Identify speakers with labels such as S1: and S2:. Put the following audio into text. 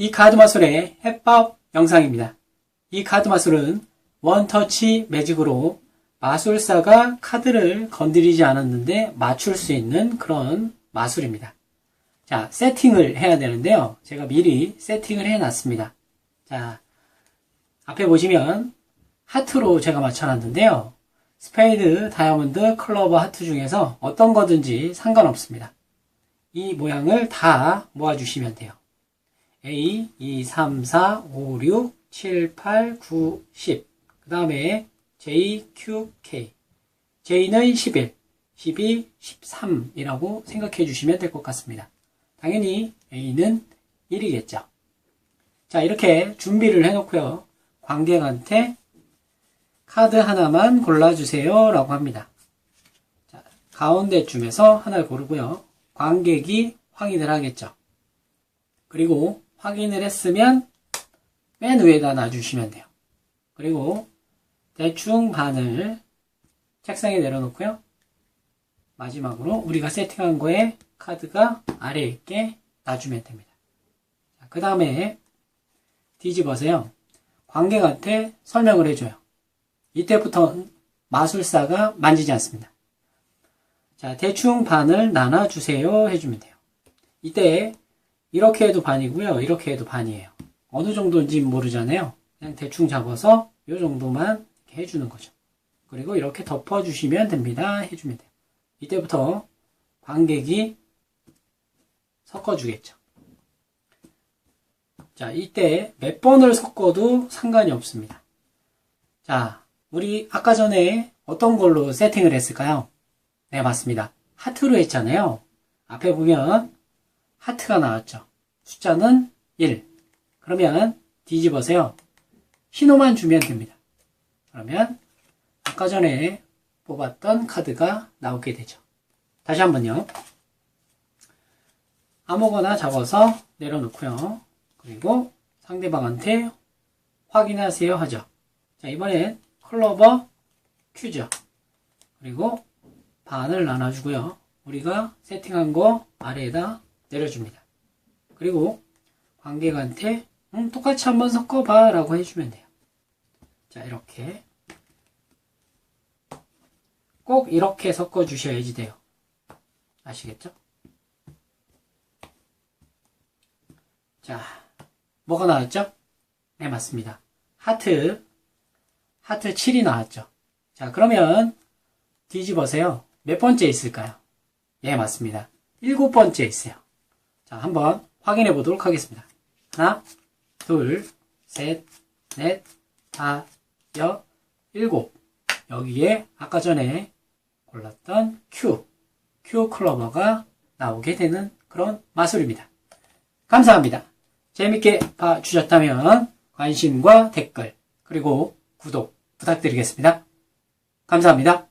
S1: 이 카드 마술의 해법 영상입니다. 이 카드 마술은 원터치 매직으로 마술사가 카드를 건드리지 않았는데 맞출 수 있는 그런 마술입니다. 자, 세팅을 해야 되는데요. 제가 미리 세팅을 해 놨습니다. 자, 앞에 보시면 하트로 제가 맞춰놨는데요. 스페이드, 다이아몬드, 클로버, 하트 중에서 어떤 거든지 상관없습니다. 이 모양을 다 모아주시면 돼요. A, 2, 3, 4, 5, 6, 7, 8, 9, 10. 그 다음에 J, Q, K. J는 11, 12, 13이라고 생각해 주시면 될 것 같습니다. 당연히 A는 1이겠죠. 자, 이렇게 준비를 해놓고요. 관객한테 카드 하나만 골라주세요. 라고 합니다. 자, 가운데쯤에서 하나를 고르고요. 관객이 확인을 하겠죠. 그리고 확인을 했으면 맨 위에다 놔주시면 돼요. 그리고 대충 반을 책상에 내려놓고요. 마지막으로 우리가 세팅한 거에 카드가 아래에 있게 놔주면 됩니다. 그 다음에 뒤집어서요. 관객한테 설명을 해줘요. 이때부터 마술사가 만지지 않습니다. 자, 대충 반을 나눠주세요. 해주면 돼요. 이때 이렇게 해도 반이고요. 이렇게 해도 반이에요. 어느 정도인지 모르잖아요. 그냥 대충 잡아서 이 정도만 해주는 거죠. 그리고 이렇게 덮어주시면 됩니다. 해주면 돼요. 이때부터 관객이 섞어주겠죠. 자, 이때 몇 번을 섞어도 상관이 없습니다. 자, 우리 아까 전에 어떤 걸로 세팅을 했을까요? 네, 맞습니다. 하트로 했잖아요. 앞에 보면 하트가 나왔죠. 숫자는 1. 그러면 뒤집어서요. 신호만 주면 됩니다. 그러면 아까 전에 뽑았던 카드가 나오게 되죠. 다시 한번요. 아무거나 잡아서 내려놓고요. 그리고 상대방한테 확인하세요 하죠. 자, 이번엔 클로버 큐죠. 그리고 반을 나눠주고요. 우리가 세팅한 거 아래에다 내려줍니다. 그리고 관객한테 음, 똑같이 한번 섞어봐 라고 해주면 돼요. 자, 이렇게. 꼭 이렇게 섞어 주셔야지 돼요. 아시겠죠? 자, 뭐가 나왔죠? 네, 맞습니다. 하트, 하트 7이 나왔죠. 자, 그러면 뒤집어서요. 몇 번째 있을까요? 예, 맞습니다. 일곱 번째 있어요. 자, 한번 확인해 보도록 하겠습니다. 하나, 둘, 셋, 넷, 다, 여, 일곱. 여기에 아까 전에 골랐던 Q, Q 클로버가 나오게 되는 그런 마술입니다. 감사합니다. 재밌게 봐주셨다면 관심과 댓글, 그리고 구독 부탁드리겠습니다. 감사합니다.